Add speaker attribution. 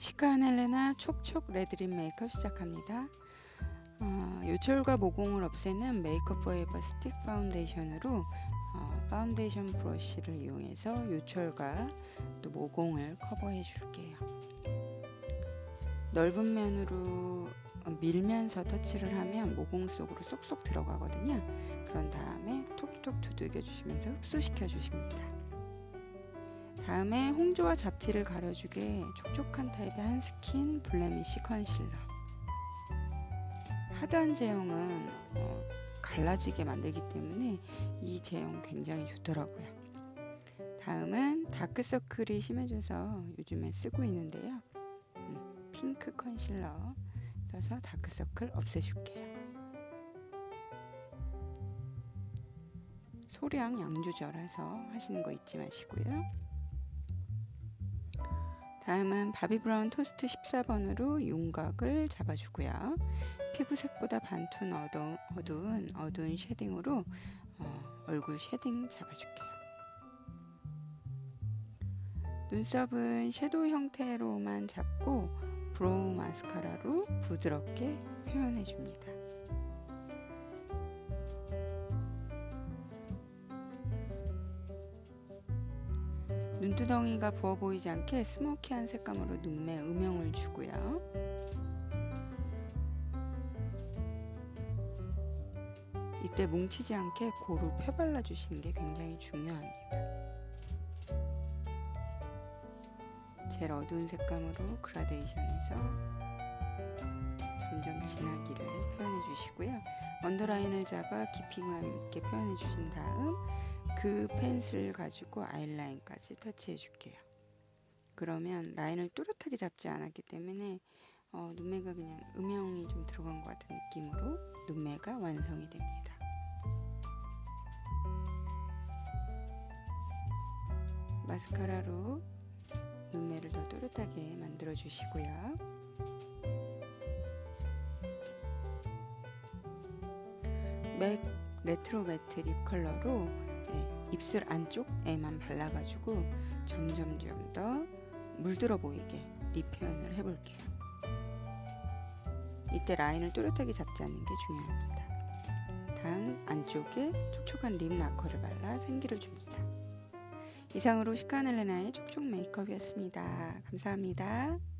Speaker 1: 시카넬레나 촉촉 레드립 메이크업 시작합니다. 어, 요철과 모공을 없애는 메이크업 포에버 스틱 파운데이션으로 어, 파운데이션 브러쉬를 이용해서 요철과 또 모공을 커버해 줄게요. 넓은 면으로 밀면서 터치를 하면 모공 속으로 쏙쏙 들어가거든요. 그런 다음에 톡톡 두들겨 주시면서 흡수시켜 주십니다. 다음에 홍조와 잡티를 가려주게 촉촉한 타입의 한 스킨 블레미쉬 컨실러. 하드한 제형은 어, 갈라지게 만들기 때문에 이 제형 굉장히 좋더라고요. 다음은 다크서클이 심해져서 요즘에 쓰고 있는데요. 음, 핑크 컨실러 써서 다크서클 없애줄게요. 소량 양 조절해서 하시는 거 잊지 마시고요 다음은 바비 브라운 토스트 14번으로 윤곽을 잡아주고요. 피부색보다 반톤 어두, 어두운 어두운 쉐딩으로 어, 얼굴 쉐딩 잡아줄게요. 눈썹은 섀도우 형태로만 잡고 브로우 마스카라로 부드럽게 표현해줍니다. 눈두덩이가 부어 보이지 않게 스모키한 색감으로 눈매 음영을 주고요. 이때 뭉치지 않게 고루 펴발라 주시는 게 굉장히 중요합니다. 제일 어두운 색감으로 그라데이션해서 점점 진하기를 표현해 주시고요. 언더라인을 잡아 깊이감 있게 표현해 주신 다음 그 펜슬 가지고 아이라인까지 터치해 줄게요. 그러면 라인을 또렷하게 잡지 않았기 때문에 어, 눈매가 그냥 음영이 좀 들어간 것 같은 느낌으로 눈매가 완성이 됩니다. 마스카라로 눈매를 더 또렷하게 만들어 주시고요. 맥 레트로 매트 립 컬러로 네, 입술 안쪽에만 발라가지고 점점점 더 물들어 보이게 립 표현을 해볼게요. 이때 라인을 또렷하게 잡지 않는 게 중요합니다. 다음 안쪽에 촉촉한 립 라커를 발라 생기를 줍니다. 이상으로 시카넬레나의 촉촉 메이크업이었습니다. 감사합니다.